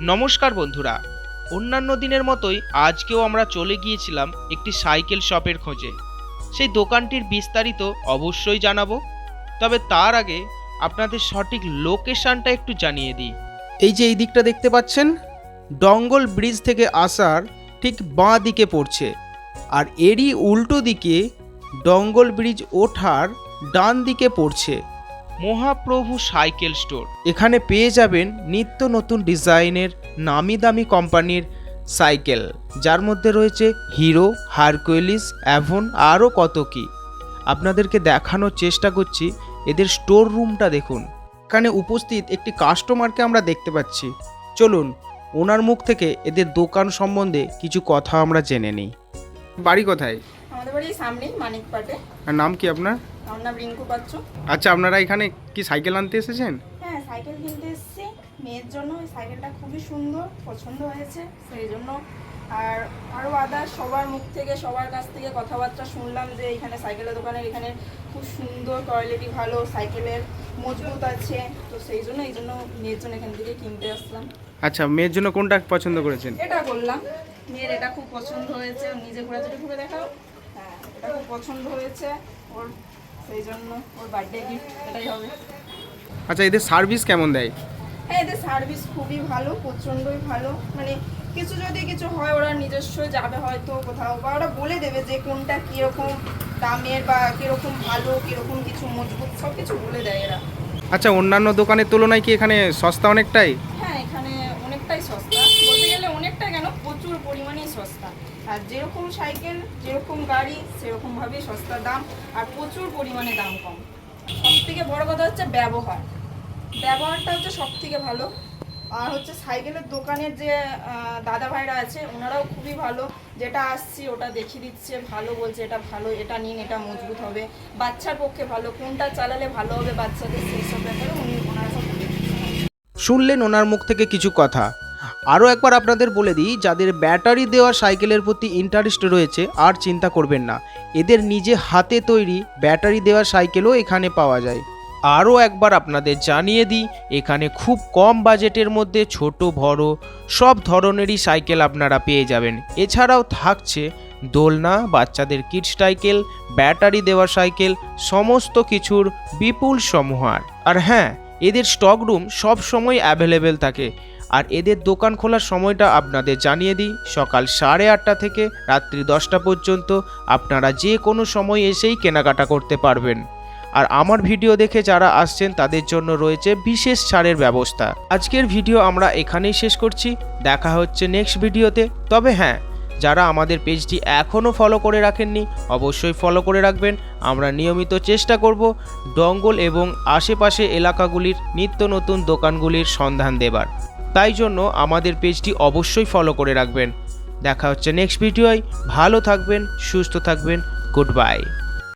নমস্কার বন্ধুরা। অন্যান্য দিনের মতোই আজকেও আমরা চলে গিয়েছিলাম একটি সাইকেল শপের খোঁজে। সেই দোকানটির বিস্তারিত অবশ্যই জানাব। তবে তার আগে আপনাদের সঠিক লোকেশনটা একটু জানিয়ে দিই। এই যে এই দিকটা দেখতে পাচ্ছেন, ডঙ্গল ব্রিজ থেকে আসার ঠিক বাঁ দিকে পড়ছে। আর এরই উল্টো দিকে ডঙ্গল ব্রিজ ওঠার ডান দিকে পড়ছে। Mahaprabhu cycle store. এখানে পেয়ে যাবেন নিত্য নতুন ডিজাইনের নামি দামি কোম্পানির সাইকেল যার মধ্যে রয়েছে হিরো হারকুয়েলিস অ্যাভন আরও কত কি। আপনাদেরকে দেখানোর চেষ্টা করছি এদের স্টোর রুমটা দেখুন। এখানে উপস্থিত একটি কাস্টমারকে আমরা দেখতে পাচ্ছি। চলুন ওনার মুখ থেকে এদের দোকান সম্বন্ধে কিছু কথা আমরা জেনে নিই। বাড়ি কোথায়? আমাদের বাড়ি সামনেই মানিকপাটে। আর নাম কি আপনার? আমার নাম রিঙ্কু পাচ্ছ। আচ্ছা আপনারা এখানে কি সাইকেল আনতে এসেছেন? হ্যাঁ সাইকেল কিনতে এসেছি। মেয়ের জন্য এই সাইকেলটা খুবই সুন্দর পছন্দ হয়েছে সেই জন্য। আর আরও আদার সবার মুখ থেকে সবার কাছ থেকে কথাবার্তা শুনলাম যে এখানে সাইকেলের দোকানের এখানে খুব সুন্দর কোয়ালিটি ভালো সাইকেলের মজবুত আছে। তো সেই জন্য এই জন্য মেয়ের জন্য এখান থেকে কিনতে আসলাম। আচ্ছা মেয়ের জন্য কোনটা পছন্দ করেছেন? এটা করলাম মেয়ের এটা খুব পছন্দ হয়েছে। নিজে ঘুরে দেখাও। হ্যাঁ এটা খুব পছন্দ হয়েছে। ওর সেই জন্য ওর বার্থডে গিফট এটাই হবে। আচ্ছা এদের সার্ভিস কেমন দেয়? হ্যাঁ এদের সার্ভিস খুবই ভালো প্রচণ্ডই ভালো। মানে কিছু যদি কিছু হয় ওরা নিজস্ব যাবে হয়তো কোথাও বা ওরা বলে দেবে যে কোনটা কীরকম দামের বা কীরকম ভালো কীরকম কিছু মজবুত সব কিছু বলে দেয় এরা। আচ্ছা অন্যান্য দোকানের তুলনায় কি এখানে সস্তা অনেকটাই হ্যাঁ এখানে অনেকটাই সস্তা বলতে গেলে অনেকটা কেন প্রচুর পরিমাণেই সস্তা। আর যেরকম সাইকেল, যেরকম গাড়ি, সেরকমভাবেই সস্তা দাম আর প্রচুর পরিমাণে দাম কম। সব থেকে বড় কথা হচ্ছে ব্যবহার। ব্যবহারটা হচ্ছে সব থেকে ভালো। আর হচ্ছে সাইকেলের দোকানের যে দাদা ভাইরা আছে, ওনারাও খুবই ভালো। যেটা আসছি ওটা দেখিয়ে দিচ্ছে, ভালো বলছে, এটা ভালো, এটা নিন, এটা মজবুত হবে। বাচ্চার পক্ষে ভালো, কোনটা চালালে ভালো হবে বাচ্চাদের সেই সব ব্যাপারে উনি, ওনারা সব শুনলেন ওনার মুখ থেকে কিছু কথা। আরও একবার আপনাদের বলে দিই, যাদের ব্যাটারি দেওয়া সাইকেলের প্রতি ইন্টারেস্ট রয়েছে, আর চিন্তা করবেন না। এদের নিজে হাতে তৈরি ব্যাটারি দেওয়া সাইকেলও এখানে পাওয়া যায়। আরও একবার আপনাদের জানিয়ে দিই, এখানে খুব কম বাজেটের মধ্যে ছোট, বড় সব ধরনেরই সাইকেল আপনারা পেয়ে যাবেন। এছাড়াও থাকছে দোলনা, বাচ্চাদের কিডস সাইকেল ব্যাটারি দেওয়া সাইকেল, সমস্ত কিছুর বিপুল সমাহার আর। হ্যাঁ এদের স্টক রুম সব সময় অ্যাভেলেবেল থাকে। আর এদের দোকান খোলার সময়টা আপনাদের জানিয়ে দিই। সকাল সাড়ে আটটা থেকে রাত্রি দশটা পর্যন্ত আপনারা যে কোনো সময় এসেই কেনাকাটা করতে পারবেন। আর আমার ভিডিও দেখে যারা আসছেন, তাদের জন্য রয়েছে বিশেষ ছাড়ের ব্যবস্থা। আজকের ভিডিও আমরা এখানেই শেষ করছি। দেখা হচ্ছে নেক্সট ভিডিওতে। তবে হ্যাঁ যারা আমাদের পেজটি এখনও ফলো করে রাখেননি, অবশ্যই ফলো করে রাখবেন। আমরা নিয়মিত চেষ্টা করব ডঙ্গল এবং আশেপাশে এলাকাগুলির নিত্য নতুন দোকানগুলির সন্ধান দেবার। তাই জন্য আমাদের পেজটি অবশ্যই ফলো করে রাখবেন। দেখা হচ্ছে নেক্সট ভিডিওয়। ভালো থাকবেন, সুস্থ থাকবেন। Good bye